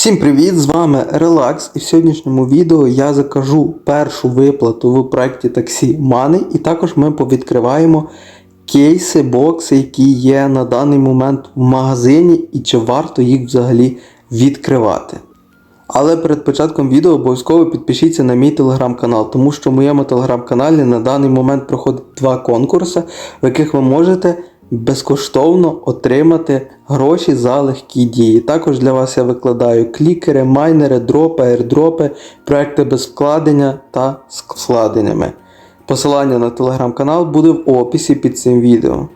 Всім привіт! З вами Relax і в сьогоднішньому відео я закажу першу виплату в проєкті таксі Money і також ми повідкриваємо кейси, бокси, які є на даний момент в магазині і чи варто їх взагалі відкривати. Але перед початком відео обов'язково підпишіться на мій телеграм-канал, тому що в моєму телеграм-каналі на даний момент проходить два конкурси, в яких ви можете безкоштовно отримати гроші за легкі дії. Також для вас я викладаю клікери, майнери, дропи, аірдропи, проекти без вкладення та з вкладеннями. Посилання на телеграм-канал буде в описі під цим відео.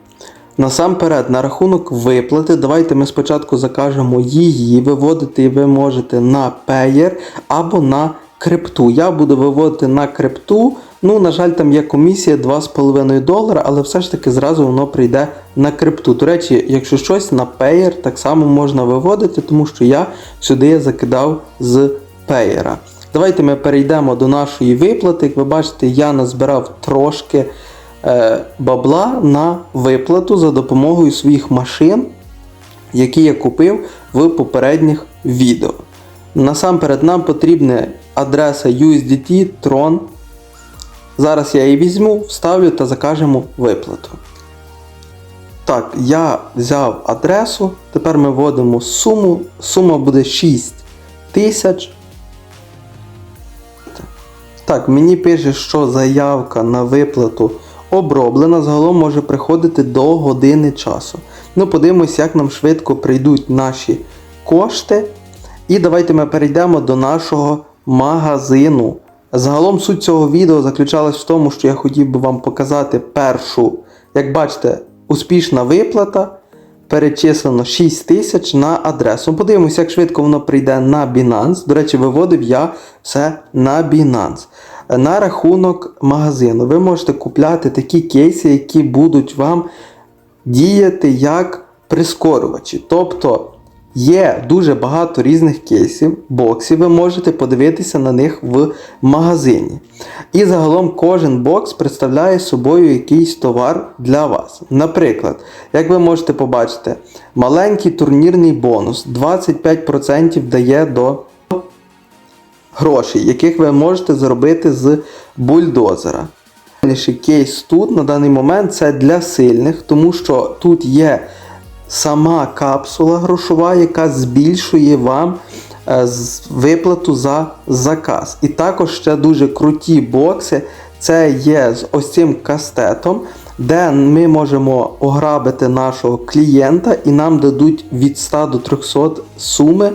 Насамперед, на рахунок виплати, давайте ми спочатку закажемо її. Виводити ви можете на Payer або на крипту. Я буду виводити на крипту. Ну, на жаль, там є комісія 2,5 долара, але все ж таки зразу воно прийде на крипту. До речі, якщо щось на Payer так само можна виводити, тому що я сюди закидав з Payer. Давайте ми перейдемо до нашої виплати. Як ви бачите, я назбирав трошки е, бабла на виплату за допомогою своїх машин, які я купив в попередніх відео. Насамперед нам потрібна адреса USDT Tron. Зараз я її візьму, вставлю та закажемо виплату. Так, я взяв адресу. Тепер ми вводимо суму. Сума буде 6 тисяч. Так, мені пише, що заявка на виплату оброблена, загалом може приходити до години часу. Ну, подивимось, як нам швидко прийдуть наші кошти. І давайте ми перейдемо до нашого магазину. Загалом суть цього відео заключалась в тому, що я хотів би вам показати першу, як бачите, успішна виплата. Перечислено 6 тисяч на адресу. Подивимося, як швидко воно прийде на Binance. До речі, виводив я все на Binance. На рахунок магазину. Ви можете купляти такі кейси, які будуть вам діяти як прискорювачі. Тобто є дуже багато різних кейсів, боксів, ви можете подивитися на них в магазині. І загалом кожен бокс представляє собою якийсь товар для вас. Наприклад, як ви можете побачити, маленький турнірний бонус 25% дає до грошей, яких ви можете заробити з бульдозера. Кейс тут на даний момент це для сильних, тому що тут є сама капсула грошова, яка збільшує вам е, виплату за заказ. І також ще дуже круті бокси. Це є з ось цим кастетом, де ми можемо ограбити нашого клієнта і нам дадуть від 100 до 300 суми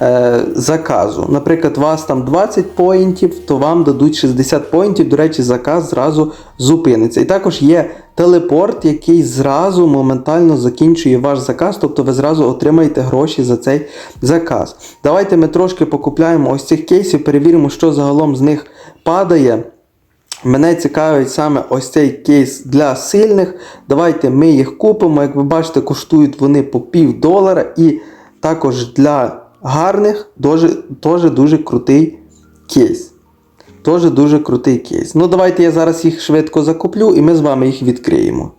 е, заказу. Наприклад, у вас там 20 поінтів, то вам дадуть 60 поінтів. До речі, заказ зразу зупиниться. І також є телепорт, який зразу моментально закінчує ваш заказ, тобто ви зразу отримаєте гроші за цей заказ. Давайте ми трошки покупляємо ось цих кейсів, перевіримо, що загалом з них падає. Мене цікавить саме ось цей кейс для сильних. Давайте ми їх купимо. Як ви бачите, коштують вони по пів долара. І також для гарних дуже, теж дуже крутий кейс. Теж дуже крутий кейс. Ну, давайте я зараз їх швидко закуплю і ми з вами їх відкриємо.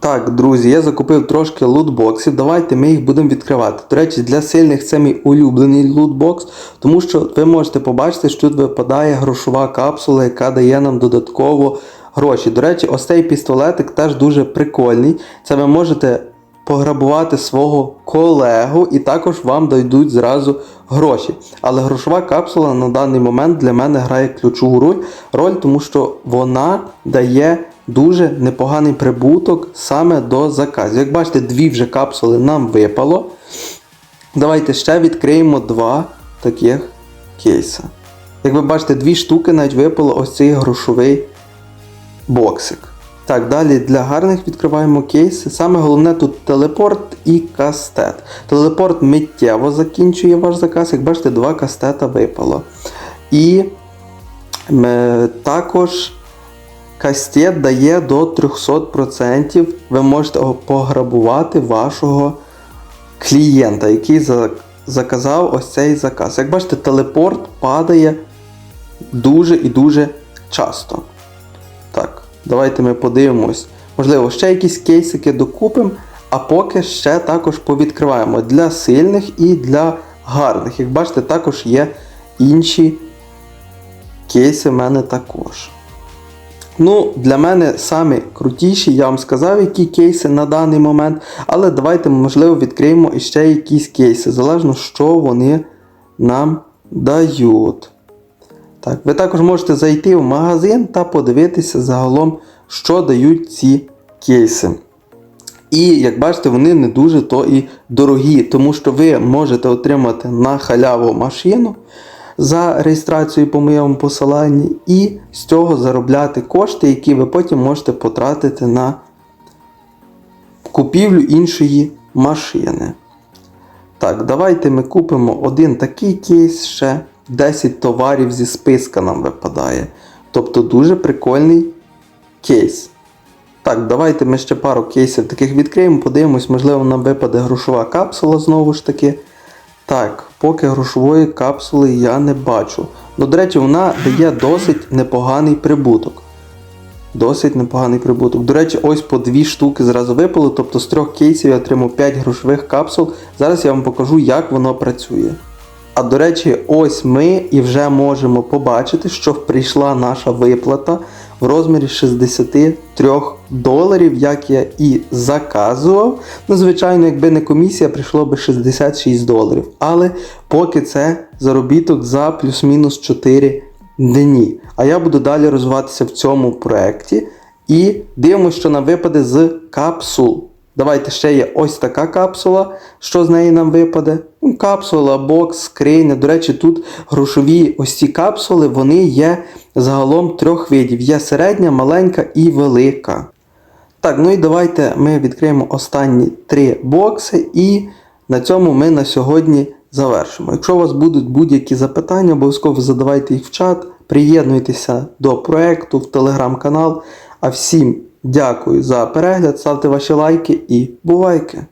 Так, друзі, я закупив трошки лутбоксів. Давайте ми їх будемо відкривати. До речі, для сильних це мій улюблений лутбокс, тому що ви можете побачити, що тут випадає грошова капсула, яка дає нам додатково гроші. До речі, ось цей пістолетик теж дуже прикольний. Це ви можете пограбувати свого колегу і також вам дойдуть зразу гроші. Але грошова капсула на даний момент для мене грає ключову роль, тому що вона дає дуже непоганий прибуток саме до заказів. Як бачите, дві вже капсули нам випало. Давайте ще відкриємо два таких кейса. Як ви бачите, дві штуки навіть випало ось цей грошовий боксик. Так, далі для гарних відкриваємо кейси. Саме головне тут телепорт і кастет. Телепорт миттєво закінчує ваш заказ. Як бачите, два кастета випало. І е, також кастет дає до 300%. Ви можете пограбувати вашого клієнта, який заказав ось цей заказ. Як бачите, телепорт падає дуже і дуже часто. Давайте ми подивимось. Можливо, ще якісь кейсики докупимо, а поки ще також повідкриваємо для сильних і для гарних. Як бачите, також є інші кейси в мене також. Ну, для мене самі крутіші, я вам сказав, які кейси на даний момент. Але давайте, можливо, відкриємо іще якісь кейси, залежно, що вони нам дають. Так, ви також можете зайти в магазин та подивитися загалом, що дають ці кейси. І як бачите, вони не дуже то і дорогі, тому що ви можете отримати на халяву машину за реєстрацією по моєму посиланні, і з цього заробляти кошти, які ви потім можете потратити на купівлю іншої машини. Так, давайте ми купимо один такий кейс ще. 10 товарів зі списка нам випадає. Тобто дуже прикольний кейс. Так, давайте ми ще пару кейсів таких відкриємо, подивимось, можливо, нам випаде грошова капсула знову ж таки. Так, поки грошової капсули я не бачу. Ну, до речі, вона дає досить непоганий прибуток. Досить непоганий прибуток. До речі, ось по дві штуки зразу випало, тобто з трьох кейсів я отримав 5 грошових капсул. Зараз я вам покажу, як воно працює. А до речі, ось ми і вже можемо побачити, що прийшла наша виплата в розмірі 63 доларів, як я і заказував. Ну, звичайно, якби не комісія, прийшло би 66 доларів. Але поки це заробіток за плюс-мінус 4 дні. А я буду далі розвиватися в цьому проєкті. І дивимося, що нам випаде з капсул. Давайте ще є ось така капсула, що з неї нам випаде. Ну, Капсула, бокс, скриня. До речі, тут грошові ось ці капсули, вони є загалом трьох видів. Є середня, маленька і велика. Так, ну і давайте ми відкриємо останні три бокси, і на цьому ми на сьогодні завершимо. Якщо у вас будуть будь-які запитання, обов'язково задавайте їх в чат, приєднуйтеся до проекту в телеграм-канал. А всім дякую за перегляд, ставте ваші лайки і бувайки!